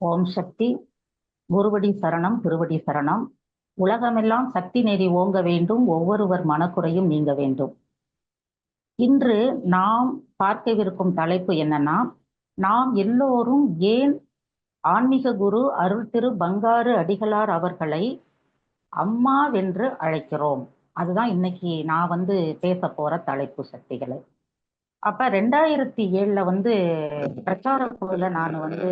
ஓம் சக்தி. குருவடி சரணம் திருவடி சரணம். உலகமெல்லாம் சக்தி நெறி ஓங்க வேண்டும் ஒவ்வொருவர் மனக்குறையும் நீங்க வேண்டும். இன்று நாம் பார்க்கவிருக்கும் தலைப்பு என்னன்னா நாம் எல்லோரும் ஏன் ஆன்மீக குரு அருள் திரு பங்காரு அடிகளார் அவர்களை அம்மாவென்று அழைக்கிறோம்? அதுதான் இன்னைக்கு நான் வந்து பேச போற தலைப்பு சக்திகளை. அப்ப ரெண்டாயிரத்தி ஏழுல வந்து பிரச்சார குழுல நான் வந்து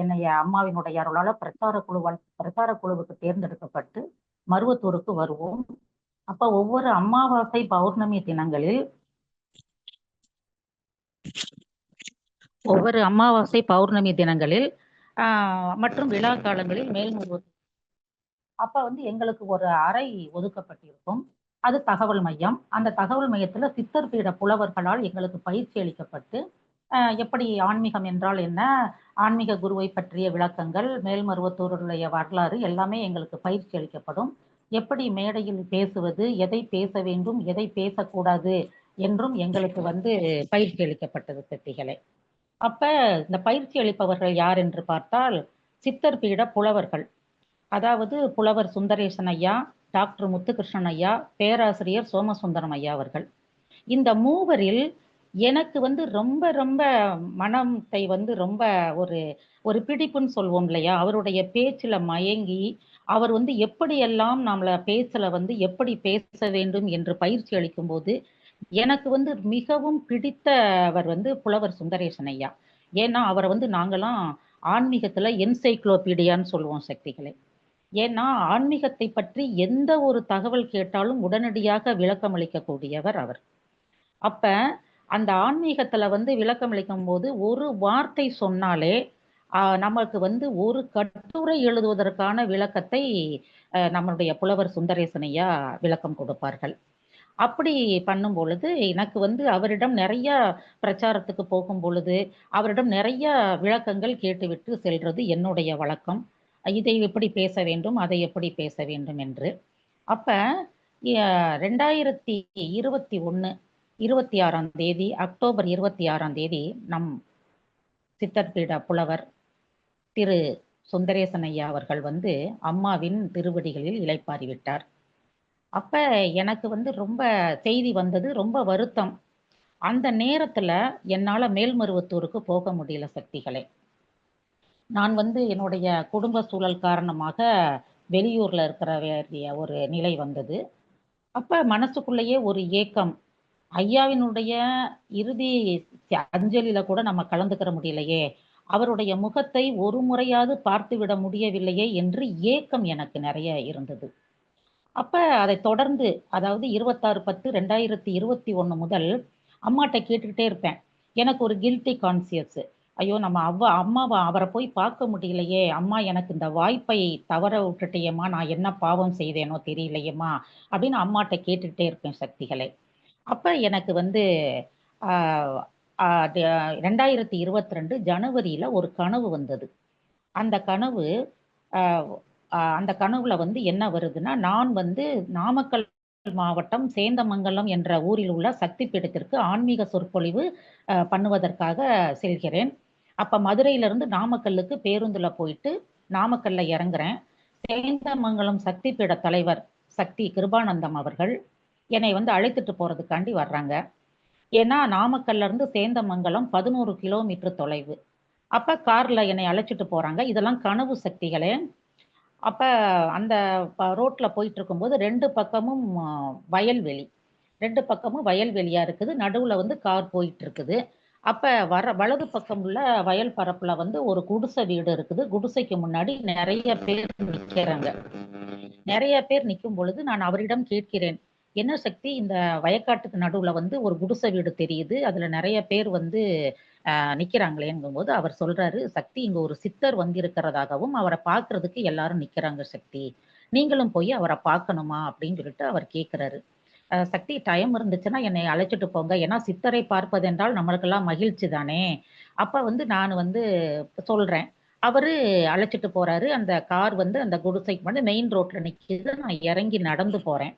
என்னைய அம்மாவினுடைய அருளால பிரச்சார குழுவால் பிரச்சார குழுவுக்கு தேர்ந்தெடுக்கப்பட்டு மருவத்தூருக்கு வருவோம். அப்ப ஒவ்வொரு அமாவாசை பௌர்ணமி தினங்களில் ஒவ்வொரு அமாவாசை பௌர்ணமி தினங்களில் மற்றும் விழா காலங்களில் மேல்முருவத்தூர். அப்ப வந்து எங்களுக்கு ஒரு அறை ஒதுக்கப்பட்டிருக்கும். அது தகவல் மையம். அந்த தகவல் மையத்தில் சித்தர் பீட புலவர்களால் எங்களுக்கு பயிற்சி அளிக்கப்பட்டு எப்படி ஆன்மீகம் என்றால் என்ன? ஆன்மீக குருவை பற்றிய விளக்கங்கள் மேல்மருவத்தூருடைய வரலாறு எல்லாமே எங்களுக்கு பயிற்சி அளிக்கப்படும். எப்படி மேடையில் பேசுவது எதை பேச வேண்டும் எதை பேசக்கூடாது என்றும் எங்களுக்கு வந்து பயிற்சி அளிக்கப்பட்டது செட்டிகளை அப்ப இந்த பயிற்சி அளிப்பவர்கள் யார் என்று பார்த்தால் சித்தர் பீட புலவர்கள். அதாவது புலவர் சுந்தரேசன் ஐயா டாக்டர் முத்துகிருஷ்ணன் ஐயா பேராசிரியர் சோமசுந்தரம் ஐயா அவர்கள். இந்த மூவரில் எனக்கு வந்து ரொம்ப ரொம்ப மனத்தை வந்து ரொம்ப ஒரு ஒரு பிடிப்புன்னு சொல்வோம் இல்லையா? அவருடைய பேச்சில் மயங்கி அவர் வந்து எப்படியெல்லாம் நம்மள பேச்சில் வந்து எப்படி பேச வேண்டும் என்று பயிற்சி அளிக்கும் போது எனக்கு வந்து மிகவும் பிடித்தவர் வந்து புலவர் சுந்தரேசன் ஐயா. ஏன்னா அவரை வந்து நாங்களாம் ஆன்மீகத்தில் என்சைக்ளோபீடியான்னு சொல்லுவோம் சக்திகளை. ஏன்னா ஆன்மீகத்தை பற்றி எந்த ஒரு தகவல் கேட்டாலும் உடனடியாக விளக்கம் அளிக்கக்கூடியவர் அவர். அப்ப அந்த ஆன்மீகத்துல வந்து விளக்கம் அளிக்கும் போது ஒரு வார்த்தை சொன்னாலே நமக்கு வந்து ஒரு கட்டுரை எழுதுவதற்கான விளக்கத்தை நம்மளுடைய புலவர் சுந்தரேசனையா விளக்கம் கொடுப்பார்கள். அப்படி பண்ணும் பொழுது எனக்கு வந்து அவரிடம் நிறைய பிரச்சாரத்துக்கு போகும் பொழுது அவரிடம் நிறைய விளக்கங்கள் கேட்டுவிட்டு செல்றது என்னுடைய வழக்கம். இதை எப்படி பேச வேண்டும்? அதை எப்படி பேச வேண்டும் என்று. அப்போ ரெண்டாயிரத்தி இருபத்தி ஒன்று இருபத்தி ஆறாம் தேதி அக்டோபர் இருபத்தி ஆறாம் தேதி நம் சித்தர்பீட புலவர் திரு சுந்தரேசன் ஐயா அவர்கள் வந்து அம்மாவின் திருவடிகளில் இலைப்பாரி விட்டார். எனக்கு வந்து ரொம்ப செய்தி வந்தது ரொம்ப வருத்தம். அந்த நேரத்தில் என்னால் மேல்மருவத்தூருக்கு போக முடியல சக்திகளை. நான் வந்து என்னுடைய குடும்ப சூழல் காரணமாக வெளியூர்ல இருக்கிற வேண்டிய ஒரு நிலை வந்தது. அப்ப மனசுக்குள்ளேயே ஒரு ஏக்கம். ஐயாவினுடைய இறுதி அஞ்சலியில கூட நம்ம கலந்துக்கிற முடியலையே. அவருடைய முகத்தை ஒரு முறையாவது பார்த்து விட முடியவில்லையே என்று ஏக்கம் எனக்கு நிறைய இருந்தது. அப்ப அதை தொடர்ந்து அதாவது இருபத்தாறு பத்து ரெண்டாயிரத்தி இருபத்தி ஒண்ணு முதல் அம்மாட்ட கேட்டுக்கிட்டே இருப்பேன். எனக்கு ஒரு கில்ட்டி கான்சியஸ் ஐயோ நம்ம அவ அம்மாவை அவரை போய் பார்க்க முடியலையே. அம்மா எனக்கு இந்த வாய்ப்பை தவற விட்டுட்டேயம்மா நான் என்ன பாவம் செய்தேனோ தெரியலையம்மா. அப்படின்னு அம்மாட்ட கேட்டுக்கிட்டே இருப்பேன் சக்திகளை. அப்போ எனக்கு வந்து ரெண்டாயிரத்தி இருபத்தி ரெண்டு ஜனவரியில் ஒரு கனவு வந்தது. அந்த கனவு அந்த கனவுல வந்து என்ன வருதுன்னா நான் வந்து நாமக்கல் மாவட்டம் சேந்தமங்கலம் என்ற ஊரில் உள்ள சக்தி பீடத்திற்கு ஆன்மீக சொற்பொழிவு பண்ணுவதற்காக செல்கிறேன். அப்ப மதுரையில இருந்து நாமக்கல்லுக்கு பேருந்துல போயிட்டு நாமக்கல்ல இறங்குறேன். சேந்தமங்கலம் சக்தி பீட தலைவர் சக்தி கிருபானந்தம் அவர்கள் என்னை வந்து அழைத்துட்டு போறதுக்காண்டி வர்றாங்க. ஏன்னா நாமக்கல்ல இருந்து சேந்தமங்கலம் பதினோரு கிலோமீட்டர் தொலைவு. அப்ப கார்ல என்னை அழைச்சிட்டு போறாங்க. இதெல்லாம் கனவு சக்திகளே. அப்ப அந்த ரோட்ல போயிட்டு இருக்கும்போது ரெண்டு பக்கமும் வயல்வெளி. ரெண்டு பக்கமும் வயல்வெளியா இருக்குது. நடுவுல வந்து கார் போயிட்டு இருக்குது அப்ப வர வலது பக்கம் உள்ள வயல் பரப்புல வந்து ஒரு குடிசை வீடு இருக்குது. குடிசைக்கு முன்னாடி நிறைய பேர் நிற்கிறாங்க நிறைய பேர் நிற்கும் பொழுது நான் அவரிடம் கேட்கிறேன் என்ன சக்தி இந்த வயக்காட்டுக்கு நடுவுல வந்து ஒரு குடிசை வீடு தெரியுது. அதுல நிறைய பேர் வந்து நிற்கிறாங்களேங்கும் போது அவர் சொல்றாரு சக்தி இங்க ஒரு சித்தர் வந்திருக்கிறதாகவும் அவரை பார்க்கறதுக்கு எல்லாரும் நிக்கிறாங்க சக்தி. நீங்களும் போய் அவரை பார்க்கணுமா? அப்படின்னு சொல்லிட்டு அவர் கேட்கிறாரு சக்தி டைம் இருந்துச்சுன்னா என்னை அழைச்சிட்டு போங்க. ஏன்னா சித்தரை பார்ப்பதென்றால் நம்மளுக்கெல்லாம் மகிழ்ச்சி தானே? அப்போ வந்து நான் வந்து சொல்கிறேன் அவரு அழைச்சிட்டு போறாரு. அந்த கார் வந்து அந்த குடிசைக்கு வந்து மெயின் ரோட்ல நிற்கிது நான் இறங்கி நடந்து போறேன்.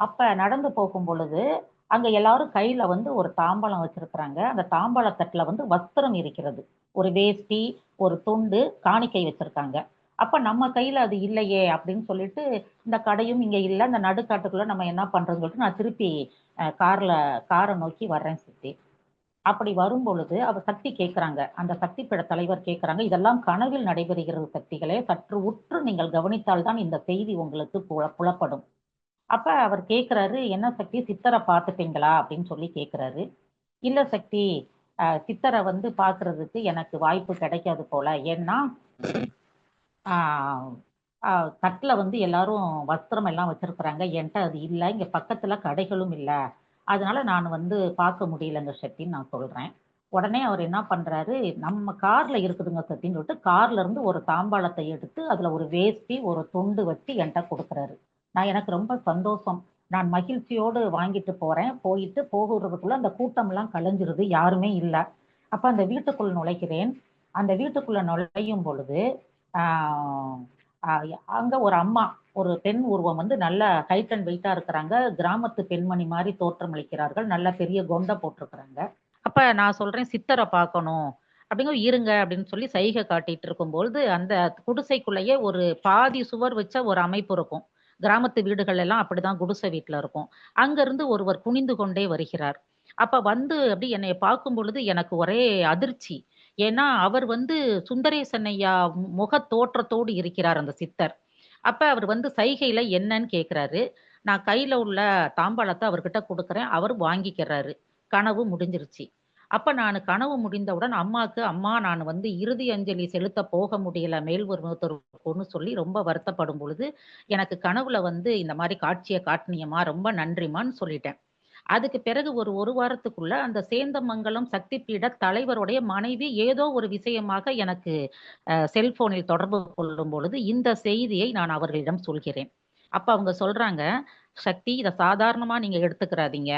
அப்ப நடந்து போகும் பொழுது அங்க எல்லாரும் கையில வந்து ஒரு தாம்பாளம் வச்சிருக்கிறாங்க. அந்த தாம்பாள வந்து வஸ்திரம் இருக்கிறது. ஒரு வேஷ்டி ஒரு துண்டு காணிக்கை வச்சிருக்காங்க. அப்ப நம்ம கையில அது இல்லையே அப்படின்னு சொல்லிட்டு இந்த கடையும் இங்க இல்ல இந்த நடுக்காட்டுக்குள்ள நம்ம என்ன பண்றதுன்னு சொல்லிட்டு நான் திருப்பி அஹ், கார்ல காரை நோக்கி வர்றேன் சித்தி. அப்படி வரும் பொழுது அவர் சக்தி கேட்கிறாங்க அந்த சக்தி பிட தலைவர் கேட்கிறாங்க இதெல்லாம் கனவில் நடைபெறுகிறது சக்திகளே சற்று உற்று நீங்கள் கவனித்தால் தான் இந்த செய்தி உங்களுக்கு புல- புலப்படும். அப்ப அவர் கேட்கிறாரு என்ன சக்தி? சித்தரை பார்த்துட்டீங்களா? அப்படின்னு சொல்லி கேட்கிறாரு இல்ல சக்தி சித்தரை வந்து பாக்குறதுக்கு எனக்கு வாய்ப்பு கிடைக்காது போல. ஏன்னா தட்டில் வந்து எல்லாரும் வஸ்திரம் எல்லாம் வச்சிருக்கிறாங்க. என்கிட்ட அது இல்லை. இங்கே பக்கத்தில் கடைகளும் இல்லை. அதனால நான் வந்து பார்க்க முடியலங்க சக்தின்னு நான் சொல்கிறேன் உடனே அவர் என்ன பண்ணுறாரு நம்ம காரில் இருக்குதுங்க சத்தின்னு சொல்லிட்டு கார்ல இருந்து ஒரு தாம்பாளத்தை எடுத்து அதில் ஒரு வேஷ்டி ஒரு துண்டு வச்சு என்கிட்ட கொடுக்குறாரு. நான் எனக்கு ரொம்ப சந்தோஷம். நான் மகிழ்ச்சியோடு வாங்கிட்டு போகிறேன் போயிட்டு போகிறதுக்குள்ளே அந்த கூட்டம்லாம் கலைஞ்சிருது. யாருமே இல்லை. அப்போ அந்த வீட்டுக்குள் நுழைக்கிறேன். அந்த வீட்டுக்குள்ளே நுழையும் பொழுது அங்க ஒரு அம்மா ஒரு பெண் உருவம் வந்து நல்ல ஹைட் அண்ட் வெயிட்டா இருக்கிறாங்க. கிராமத்து பெண்மணி மாதிரி தோற்றம் அளிக்கிறார்கள். நல்ல பெரிய கொண்டை போட்டிருக்கிறாங்க. அப்ப நான் சொல்றேன் சித்தரை பார்க்கணும். அப்படிங்க இருங்க அப்படின்னு சொல்லி சைகை காட்டிட்டு இருக்கும்பொழுது அந்த குடிசைக்குள்ளேயே ஒரு பாதி சுவர் வச்ச ஒரு அமைப்பு இருக்கும். கிராமத்து வீடுகள் எல்லாம் அப்படிதான் குடிசை வீட்டுல இருக்கும். அங்கிருந்து ஒருவர் குனிந்து கொண்டே வருகிறார். அப்ப வந்து அப்படி என்னை பார்க்கும் பொழுது எனக்கு ஒரே அதிர்ச்சி. ஏன்னா அவர் வந்து சுந்தரேசன் ஐயா முக தோற்றத்தோடு இருக்கிறார் அந்த சித்தர். அப்ப அவர் வந்து சைகையில என்னன்னு கேக்குறாரு. நான் கையில உள்ள தாம்பாளத்தை அவர்கிட்ட கொடுக்குறேன். அவர் வாங்கிக்கிறாரு. கனவு முடிஞ்சிருச்சு. அப்ப நான் கனவு முடிந்தவுடன் அம்மாக்கு அம்மா நான் வந்து இறுதி அஞ்சலி செலுத்த போக முடியல. மேல்வருமத்தருக்குன்னு சொல்லி ரொம்ப வருத்தப்படும் பொழுது எனக்கு கனவுல வந்து இந்த மாதிரி காட்சியை காட்டினியம்மா ரொம்ப நன்றிம்மான்னு சொல்லிட்டேன். அதுக்கு பிறகு ஒரு ஒரு வாரத்துக்குள்ள அந்த சேந்தமங்கலம் சக்தி பீட தலைவருடைய மனைவி ஏதோ ஒரு விஷயமாக எனக்கு செல்போனில் தொடர்பு கொள்ளும் பொழுது இந்த செய்தியை நான் அவர்களிடம் சொல்கிறேன். அப்ப அவங்க சொல்றாங்க சக்தி இதை சாதாரணமா நீங்க எடுத்துக்கிறாதீங்க.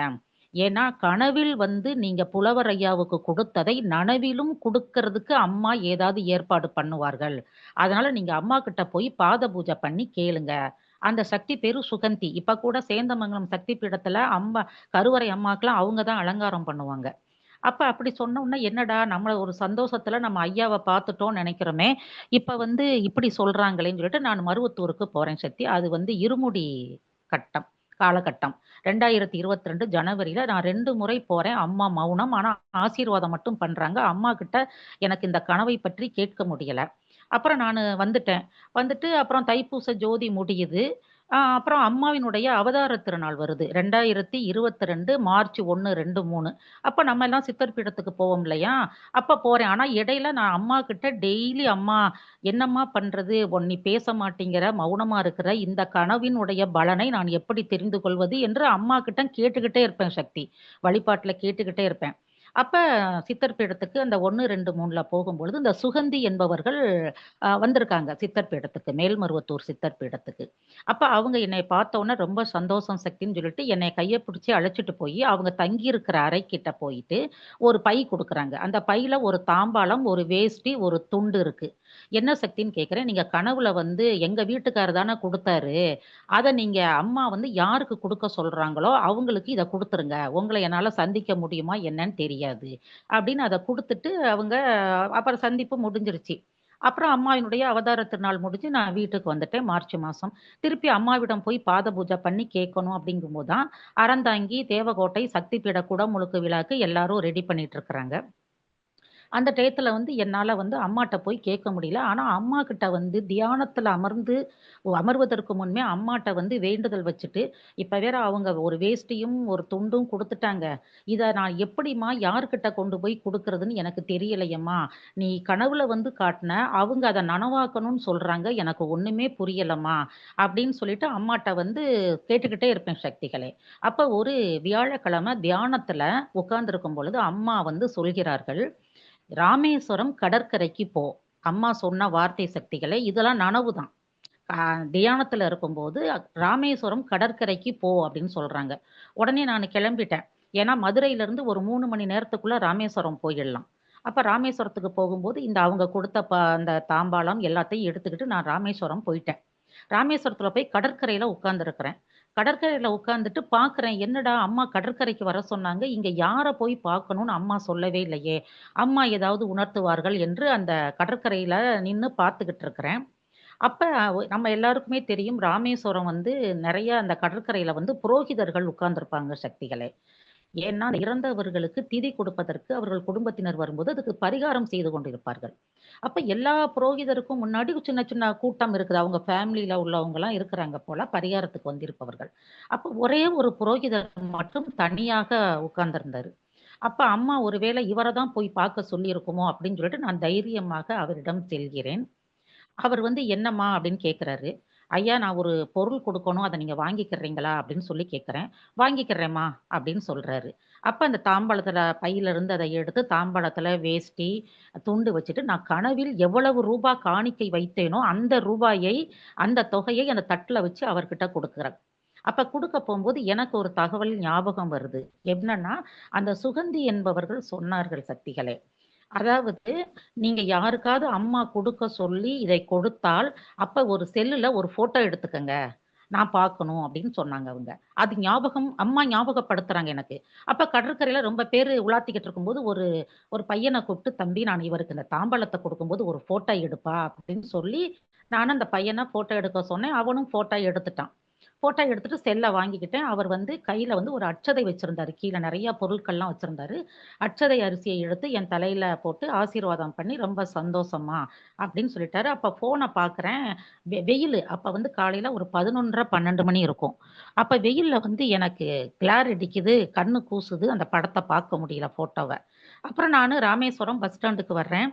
ஏன்னா கனவில் வந்து நீங்க புலவர் ஐயாவுக்கு கொடுத்ததை நனவிலும் கொடுக்கறதுக்கு அம்மா ஏதாவது ஏற்பாடு பண்ணுவார்கள். அதனால நீங்க அம்மா கிட்ட போய் பாத பூஜை பண்ணி கேளுங்க. அந்த சக்தி பேரு சுகந்தி. இப்ப கூட சேந்தமங்கலம் சக்தி பீடத்துல அம்மா கருவறை அம்மாக்கெல்லாம் அவங்க தான் அலங்காரம் பண்ணுவாங்க. அப்ப அப்படி சொன்னோம்னா என்னடா நம்மள ஒரு சந்தோஷத்துல நம்ம ஐயாவை பார்த்துட்டோம்னு நினைக்கிறோமே இப்ப வந்து இப்படி சொல்றாங்களேன்னு சொல்லிட்டு நான் மருவத்தூருக்கு போறேன் சக்தி. அது வந்து இருமுடி கட்டம் காலகட்டம். ரெண்டாயிரத்தி இருபத்தி ரெண்டு ஜனவரியில நான் ரெண்டு முறை போறேன் அம்மா மௌனம். ஆனா ஆசீர்வாதம் மட்டும் பண்றாங்க. அம்மா கிட்ட எனக்கு இந்த கனவை பற்றி கேட்க முடியல. அப்புறம் நான் வந்துட்டேன். வந்துட்டு அப்புறம் தைப்பூச ஜோதி முடியுது. அப்புறம் அம்மாவினுடைய அவதார திருநாள் வருது. ரெண்டாயிரத்தி இருபத்தி ரெண்டு மார்ச் ஒன்று ரெண்டு மூணு. அப்போ நம்ம எல்லாம் சித்தர் பீடத்துக்கு போவோம் இல்லையா? அப்போ போறேன். ஆனால் இடையில நான் அம்மா கிட்ட டெய்லி அம்மா என்னம்மா பண்றது? உன் நீ பேச மாட்டேங்கிற மௌனமா இருக்கிற இந்த கனவினுடைய பலனை நான் எப்படி தெரிந்து கொள்வது? என்று அம்மா கிட்ட கேட்டுக்கிட்டே இருப்பேன் சக்தி. வழிபாட்டுல கேட்டுக்கிட்டே இருப்பேன். அப்ப சித்தர் பீடத்துக்கு அந்த ஒன்று ரெண்டு மூணுல போகும்பொழுது இந்த சுகந்தி என்பவர்கள் வந்திருக்காங்க சித்தர் பீடத்துக்கு மேல்மருவத்தூர் சித்தர் பீடத்துக்கு அப்ப அவங்க என்னை பார்த்தோன்னே ரொம்ப சந்தோஷம் சக்தின்னு சொல்லிட்டு என்னை கையை பிடிச்சி அழைச்சிட்டு போய் அவங்க தங்கி இருக்கிற அறை கிட்ட போயிட்டு ஒரு பை கொடுக்குறாங்க. அந்த பையில ஒரு தாம்பாளம் ஒரு வேஷ்டி ஒரு துண்டு இருக்கு. என்ன சக்தின்னு கேட்குறேன் நீங்க கனவுல வந்து எங்க வீட்டுக்காரர் தானே கொடுத்தாரு. அதை நீங்க அம்மா வந்து யாருக்கு கொடுக்க சொல்றாங்களோ அவங்களுக்கு இதை கொடுத்துருங்க. உங்களை என்னால சந்திக்க முடியுமா என்னன்னு தெரியாது. அப்படின்னு அதை கொடுத்துட்டு அவங்க அப்புறம் சந்திப்பு முடிஞ்சிருச்சு. அப்புறம் அம்மாவினுடைய அவதார திருநாள் முடிஞ்சு நான் வீட்டுக்கு வந்துட்டேன் மார்ச் மாதம் திருப்பி அம்மாவிடம் போய் பாத பூஜை பண்ணி கேட்கணும் அப்படிங்கும்போது தான் அறந்தாங்கி தேவகோட்டை சக்தி பீட குடமுழுக்கு விழாக்கு எல்லாரும் ரெடி பண்ணிட்டு இருக்கிறாங்க. அந்த டயத்துல வந்து என்னால வந்து அம்மாட்ட போய் கேட்க முடியல. ஆனா அம்மா கிட்ட வந்து தியானத்துல அமர்ந்து அமர்வதற்கு முன்மே அம்மாட்ட வந்து வேண்டுதல் வச்சுட்டு இப்ப வேற அவங்க ஒரு வேஷ்டியும் ஒரு துண்டும் கொடுத்துட்டாங்க. இத நான் எப்படிம்மா யார்கிட்ட கொண்டு போய் கொடுக்கறதுன்னு எனக்கு தெரியலையம்மா. நீ கனவுல வந்து காட்டின அவங்க அதை நனவாக்கணும்னு சொல்றாங்க எனக்கு ஒண்ணுமே புரியலம்மா. அப்படின்னு சொல்லிட்டு அம்மாட்ட வந்து கேட்டுக்கிட்டே இருப்பேன் சக்திகளே. அப்ப ஒரு வியாழக்கிழமை தியானத்துல உட்கார்ந்திருக்கும் பொழுது அம்மா வந்து சொல்கிறார்கள் ராமேஸ்வரம் கடற்கரைக்கு போ. அம்மா சொன்ன வார்த்தை சக்திகளை இதெல்லாம் நனவு தான் தியானத்துல இருக்கும்போது ராமேஸ்வரம் கடற்கரைக்கு போ அப்படின்னு சொல்றாங்க. உடனே நான் கிளம்பிட்டேன். ஏன்னா மதுரையில இருந்து ஒரு மூணு மணி நேரத்துக்குள்ள ராமேஸ்வரம் போயிடலாம். அப்ப ராமேஸ்வரத்துக்கு போகும்போது இந்த அவங்க கொடுத்த ப அந்த தாம்பாளம் எல்லாத்தையும் எடுத்துக்கிட்டு நான் ராமேஸ்வரம் போயிட்டேன். ராமேஸ்வரத்துல போய் கடற்கரையில உட்கார்ந்துருக்கிறேன். கடற்கரையில உட்காந்துட்டு பார்க்குறேன். என்னடா அம்மா கடற்கரைக்கு வர சொன்னாங்க. இங்க யார போய் பார்க்கணும்னு அம்மா சொல்லவே இல்லையே! அம்மா ஏதாவது உணர்த்துவார்கள் என்று அந்த கடற்கரையில நின்று பார்த்துக்கிட்டு இருக்கிறேன். அப்ப நம்ம எல்லாருக்குமே தெரியும் ராமேஸ்வரம் வந்து நிறைய அந்த கடற்கரையில வந்து புரோகிதர்கள் உட்கார்ந்துருப்பாங்க சக்திகளே. ஏன்னா, அந்த இறந்தவர்களுக்கு திதி கொடுப்பதற்கு அவர்கள் குடும்பத்தினர் வரும்போது அதுக்கு பரிகாரம் செய்து கொண்டிருப்பார்கள். அப்ப எல்லா புரோகிதருக்கும் முன்னாடி சின்ன சின்ன கூட்டம் இருக்குது. அவங்க பேமில உள்ளவங்க எல்லாம் இருக்கிறாங்க போல பரிகாரத்துக்கு வந்திருப்பவர்கள். அப்ப ஒரே ஒரு புரோகிதர் மட்டும் தனியாக உட்கார்ந்திருந்தாரு. அப்ப அம்மா ஒருவேளை இவரை தான் போய் பார்க்க சொல்லியிருக்குமோ அப்படின்னு சொல்லிட்டு நான் தைரியமாக அவரிடம் செல்கிறேன். அவர் வந்து "என்னம்மா?" அப்படின்னு கேட்கிறாரு. "ஐயா நான் ஒரு பொருள் கொடுக்கணும் அதை நீங்கள் வாங்கிக்கிறீங்களா?" அப்படின்னு சொல்லி கேட்குறேன் வாங்கிக்கிறேம்மா அப்படின்னு சொல்கிறாரு அப்போ அந்த தாம்பாளத்துல பையிலிருந்து அதை எடுத்து தாம்பழத்தில் வேஷ்டி, துண்டு வச்சுட்டு நான் கனவில் எவ்வளவு ரூபா காணிக்கை வைத்தேனோ, அந்த ரூபாயை அந்த தொகையை அந்த தட்டில் வச்சு அவர்கிட்ட கொடுக்குறேன் அப்ப கொடுக்க போகும்போது எனக்கு ஒரு தகவல் ஞாபகம் வருது. என்னன்னா, அந்த சுகந்தி என்பவர்கள் சொன்னார்கள் சக்திகளே. அதாவது நீங்க யாருக்காவது அம்மா குடுக்க சொல்லி இதை கொடுத்தால், அப்ப ஒரு செல்லுல ஒரு ஃபோட்டோ எடுத்துக்கங்க. நான் பார்க்கணும் அப்படின்னு சொன்னாங்க அவங்க. அது ஞாபகம் அம்மா ஞாபகப்படுத்துறாங்க எனக்கு. அப்ப கடற்கரையில ரொம்ப பேரு உலாத்திக்கிட்டு இருக்கும்போது ஒரு ஒரு பையன கூப்பிட்டு, "தம்பி நான் இவருக்கு இந்த தாம்பாளத்த கொடுக்கும்போது ஒரு ஃபோட்டோ எடுப்பா" அப்படின்னு சொல்லி, நானும் அந்த பையன ஃபோட்டோ எடுக்க சொன்னேன். அவனும் ஃபோட்டோ எடுத்துட்டான். ஃபோட்டோ எடுத்துட்டு செல்லை வாங்கிக்கிட்டேன். அவர் வந்து கையில வந்து ஒரு அச்சதை வச்சிருந்தாரு. கீழே நிறைய பொருட்கள்லாம் வச்சிருந்தாரு. அச்சதை அரிசியை எடுத்து என் தலையில போட்டு ஆசீர்வாதம் பண்ணி, "ரொம்ப சந்தோஷமா அப்படின்னு சொல்லிட்டாரு. அப்ப ஃபோனை பார்க்குறேன். வெ வெயில் அப்ப வந்து காலையில ஒரு 11:30, 12 மணி இருக்கும். அப்ப வெயில்ல வந்து எனக்கு கிளார் அடிக்குது, கண்ணு கூசுது. அந்த படத்தை பார்க்க முடியல ஃபோட்டோவை அப்புறம் நானு ராமேஸ்வரம் பஸ் ஸ்டாண்டுக்கு வர்றேன்.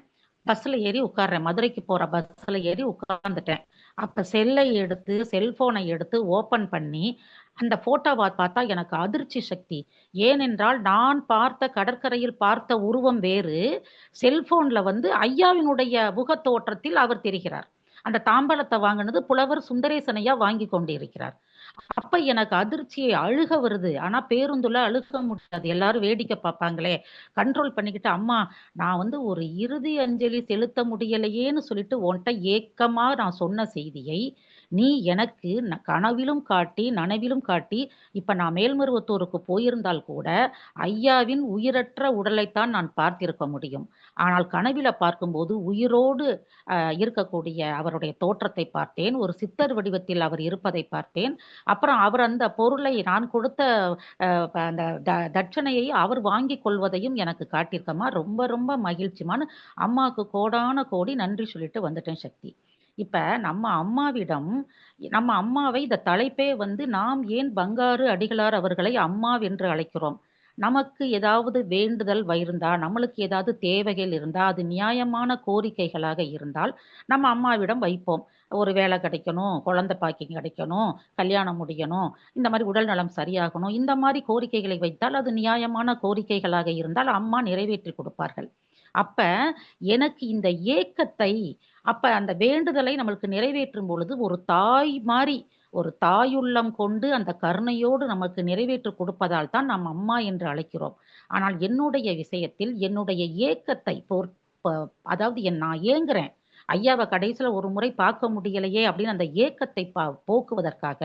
பஸ்ல ஏறி உட்கார்றேன். மதுரைக்கு போற பஸ்ல ஏறி உட்கார்ந்துட்டேன். அப்ப செல்லை எடுத்து, செல்ஃபோனை எடுத்து ஓப்பன் பண்ணி, அந்த ஃபோட்டோவை பார்த்தா எனக்கு அதிர்ச்சி சக்தி. ஏனென்றால், நான் பார்த்த கடற்கரையில் பார்த்த உருவம் வேறு. செல்ஃபோனில் வந்து ஐயாவினுடைய முகத்தோற்றத்தில் அவர் தெரிகிறார். அந்த தாம்பலத்தை வாங்கினது புலவர் சுந்தரேசனையா வாங்கி கொண்டிருக்கிறார். அப்ப எனக்கு அதிர்ச்சி அழுக வருது. ஆனா பேருந்துல அழுக முடியாது. எல்லாரும் வேடிக்கை பார்ப்பாங்களே! கண்ட்ரோல் பண்ணிக்கிட்டு, "அம்மா நான் வந்து ஒரு இறுதி அஞ்சலி செலுத்த முடியலையேன்னு சொல்லிட்டு ஒன்ட்ட ஏக்கமா நான் சொன்ன செய்தியை, நீ எனக்கு கனவிலும் காட்டி, நனவிலும் காட்டி, இப்ப நான் மேல்மருவத்தூருக்கு போயிருந்தால் கூட, ஐயாவின் உயிரற்ற உடலைத்தான் நான் பார்த்திருக்க முடியும். ஆனால் கனவில பார்க்கும்போது உயிரோடு இருக்கக்கூடிய அவருடைய தோற்றத்தை பார்த்தேன். ஒரு சித்தர் வடிவத்தில் அவர் இருப்பதை பார்த்தேன். அப்புறம் அவர் அந்த பொருளை நான் கொடுத்த அந்த த தட்சணையை அவர் வாங்கிக் கொள்வதையும் எனக்கு காட்டியிருக்கமா ரொம்ப ரொம்ப மகிழ்ச்சிம்மான்னு அம்மாவுக்கு கோடான கோடி நன்றி சொல்லிட்டு வந்துட்டேன் சக்தி. இப்ப நம்ம அம்மாவிடம் நம்ம அம்மாவை இந்த தலைப்பே வந்து நாம் ஏன் பங்காரு அடிகளார் அவர்களை அம்மாவென்று அழைக்கிறோம்? நமக்கு ஏதாவது வேண்டுதல் இருந்தா, நம்மளுக்கு ஏதாவது தேவைகள் இருந்தா, அது நியாயமான கோரிக்கைகளாக இருந்தால், நம்ம அம்மாவிடம் வைப்போம். ஒரு வேலை கிடைக்கணும், குழந்தை பாக்கியம் கிடைக்கணும், கல்யாணம் முடியணும், இந்த மாதிரி உடல் நலம் சரியாகணும். இந்த மாதிரி கோரிக்கைகளை வைத்தால், அது நியாயமான கோரிக்கைகளாக இருந்தால், அம்மா நிறைவேற்றி கொடுப்பார்கள். அப்ப எனக்கு இந்த ஏக்கத்தை அப்ப அந்த வேண்டுதலை நம்மளுக்கு நிறைவேற்றும் பொழுது, ஒரு தாய் மாதிரி ஒரு தாயுள்ளம் கொண்டு அந்த கருணையோடு நமக்கு நிறைவேற்றி கொடுப்பதால் தான் நாம் அம்மா என்று அழைக்கிறோம். ஆனால் என்னுடைய விஷயத்தில் என்னுடைய ஏக்கத்தை அதாவது என் நான் ஏங்குறேன். ஐயாவை கடைசியில் ஒரு முறை பார்க்க முடியலையே அப்படின்னு அந்த ஏக்கத்தை பா போக்குவதற்காக,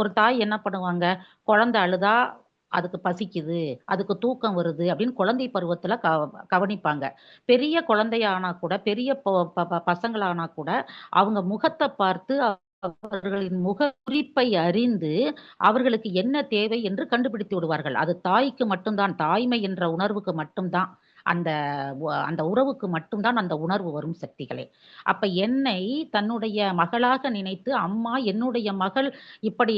ஒரு தாய் என்ன பண்ணுவாங்க, குழந்தை அழுதா அதுக்கு பசிக்குது, அதுக்கு தூக்கம் வருது அப்படின்னு குழந்தை பருவத்தில் க கவனிப்பாங்க. பெரிய குழந்தையானா கூட, பெரிய ப ப பசங்களானா கூட, அவங்க முகத்தை பார்த்து அவர்களின் முக குறிப்பை அறிந்து, அவர்களுக்கு என்ன தேவை என்று கண்டுபிடித்து விடுவார்கள். அது தாய்க்கு மட்டும்தான் தாய்மை என்ற உணர்வுக்கு மட்டும்தான் அந்த அந்த உறவுக்கு மட்டும்தான் அந்த உணர்வு வரும் சக்திகளே. அப்ப என்னை தன்னுடைய மகளாக நினைத்து, அம்மா என்னுடைய மகள் இப்படி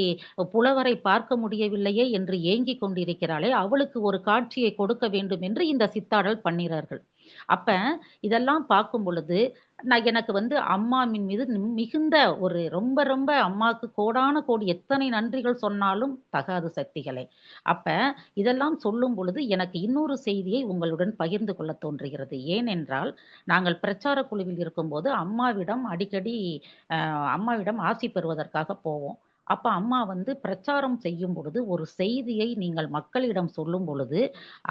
புலவரை பார்க்க முடியவில்லையே என்று ஏங்கிக் கொண்டிருக்கிறாளே, அவளுக்கு ஒரு காட்சியை கொடுக்க வேண்டும் என்று இந்த சித்தாடல் பண்ணிறார்கள். அப்ப இதெல்லாம் பார்க்கும் பொழுது, நான் எனக்கு வந்து அம்மாவின் மீது மிகுந்த ஒரு ரொம்ப ரொம்ப அம்மாவுக்கு கோடான கோடி எத்தனை நன்றிகள் சொன்னாலும் தகாது சக்திகளே. அப்ப இதெல்லாம் சொல்லும் பொழுது எனக்கு இன்னொரு செய்தியை உங்களுடன் பகிர்ந்து கொள்ள தோன்றுகிறது. ஏனென்றால், நாங்கள் பிரச்சார குழுவில் இருக்கும்போது அம்மாவிடம் அடிக்கடி அ அம்மாவிடம் ஆசி பெறுவதற்காக போவோம். அப்ப அம்மா வந்து பிரச்சாரம் செய்யும் பொழுது, ஒரு செய்தியை நீங்கள் மக்களிடம் சொல்லும் பொழுது,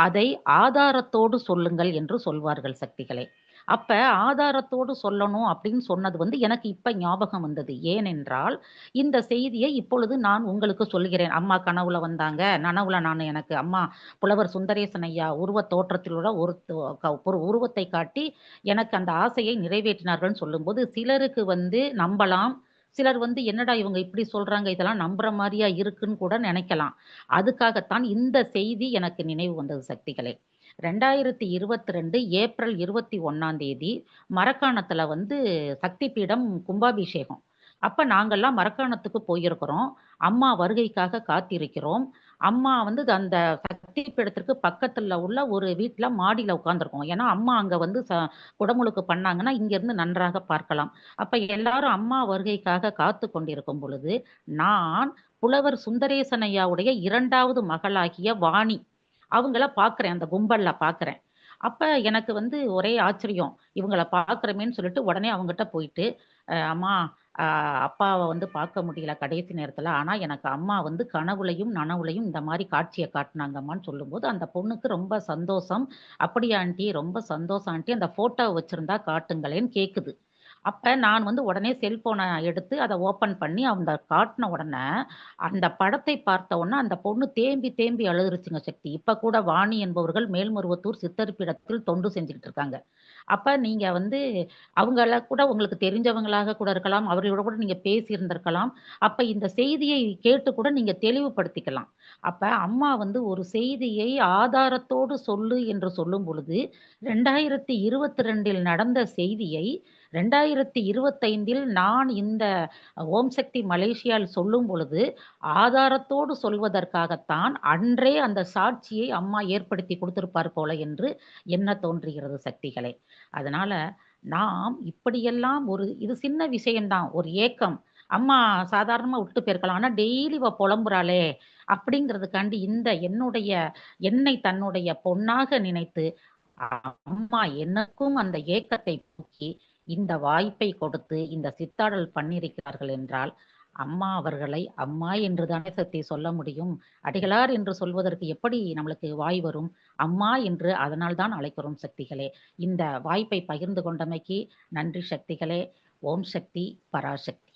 அதை ஆதாரத்தோடு சொல்லுங்கள் என்று சொல்வார்கள் சக்திகளே. அப்ப ஆதாரத்தோடு சொல்லணும் அப்படின்னு சொன்னது வந்து எனக்கு இப்ப ஞாபகம் வந்தது. ஏனென்றால், இந்த செய்தியை இப்பொழுது நான் உங்களுக்கு சொல்கிறேன். அம்மா கனவுல வந்தாங்க. நனவுல நான் எனக்கு அம்மா புலவர் சுந்தரேசன் ஐயா உருவத் தோற்றத்திலுள்ள ஒரு க ஒரு உருவத்தை காட்டி எனக்கு அந்த ஆசையை நிறைவேற்றினார்கள்னு சொல்லும்போது, சிலருக்கு வந்து நம்பலாம். சிலர் வந்து என்னடா இவங்க இப்படி சொல்றாங்க, இதெல்லாம் நம்புற மாதிரியா இருக்குன்னு கூட நினைக்கலாம் அதுக்காகத்தான் இந்த செய்தி எனக்கு நினைவு வந்தது சக்திகளே. 2022 ஏப்ரல் 21ஆம் தேதி மரக்காணத்துல வந்து சக்தி பீடம் கும்பாபிஷேகம். அப்ப நாங்கெல்லாம் மரக்காணத்துக்கு போயிருக்கிறோம். அம்மா வருகைக்காக காத்திருக்கிறோம். அம்மா வந்து அந்த சக்தி பீடத்திற்கு பக்கத்துல உள்ள ஒரு வீட்டுல மாடியில உட்காந்துருக்கோம் ஏன்னா, அம்மா அங்க வந்து ச குடமுழுக்கு பண்ணாங்கன்னா, இங்கிருந்து நன்றாக பார்க்கலாம். அப்ப எல்லாரும் அம்மா வருகைக்காக காத்து கொண்டிருக்கும் பொழுது, நான் புலவர் சுந்தரேசனையாவுடைய இரண்டாவது மகளாகிய வாணி, அவங்கள பாக்குறேன் அந்த கும்பல்ல பாக்குறேன் அப்ப எனக்கு வந்து ஒரே ஆச்சரியம். இவங்கள பாக்குறமேன்னு சொல்லிட்டு உடனே அவங்ககிட்ட போயிட்டு, அம்மா அப்பாவை வந்து பார்க்க முடியல கடைசி நேரத்துல. ஆனா எனக்கு அம்மா வந்து கனவுலையும் நனவுலையும் இந்த மாதிரி காட்சியை காட்டினாங்கம்மான்னு சொல்லும்போது, அந்த பொண்ணுக்கு ரொம்ப சந்தோஷம். "அப்படியா ஆண்டி ரொம்ப சந்தோஷம் ஆண்டி அந்த ஃபோட்டோவ வச்சிருந்தா காட்டுங்களேன்னு" கேக்குது. அப்ப நான் வந்து உடனே செல்போனை எடுத்து அதை ஓப்பன் பண்ணி அந்த காட்டின உடனே, அந்த படத்தை பார்த்த உடனே அந்த பொண்ணு தேம்பி தேம்பி அழுதுருச்சுங்க சக்தி. இப்ப கூட வாணி என்பவர்கள் மேல்மருவத்தூர் சித்தர் பீடத்தில் தொண்டு செஞ்சுகிட்டு இருக்காங்க. அப்ப நீங்க வந்து அவங்கள கூட உங்களுக்கு தெரிஞ்சவங்களாக கூட இருக்கலாம். அவர்களோட கூட நீங்க பேசியிருந்திருக்கலாம். அப்ப இந்த செய்தியை கேட்டு கூட நீங்க தெளிவுபடுத்திக்கலாம். அப்ப அம்மா வந்து ஒரு செய்தியை ஆதாரத்தோடு சொல்லு என்று சொல்லும் பொழுது, 2022ல் நடந்த செய்தியை 2025ல் நான் இந்த ஓம் சக்தி மலேசியாவில் சொல்லும் பொழுது, ஆதாரத்தோடு சொல்வதற்காகத்தான் அன்றே அந்த சாட்சியை அம்மா ஏற்படுத்தி கொடுத்திருப்பார் போல என்று என்ன தோன்றுகிறது சக்திகளை அதனால நாம் இப்படியெல்லாம் ஒரு இது சின்ன விஷயம் தான். ஒரு ஏக்கம். அம்மா சாதாரணமா விட்டு போயிருக்கலாம். ஆனா டெய்லி இவ புலம்புறாளே! அப்படிங்கிறதுக்காண்டி இந்த என்னுடைய என்னை தன்னுடைய பொண்ணாக நினைத்து, அம்மா எனக்கும் அந்த ஏக்கத்தை போக்கி, இந்த வாய்ப்பை கொடுத்து இந்த சித்தாடல் பண்ணியிருக்கிறார்கள் என்றால், அம்மா அவர்களை அம்மா என்று தானே சக்தி சொல்ல முடியும். அடிகளார் என்று சொல்வதற்கு எப்படி நம்மளுக்கு வாய் வரும்? அம்மா என்று அதனால் தான் அழைக்கிறோம் சக்திகளே. இந்த வாய்ப்பை பகிர்ந்து கொண்டமைக்கு நன்றி சக்திகளே. ஓம் சக்தி, பராசக்தி.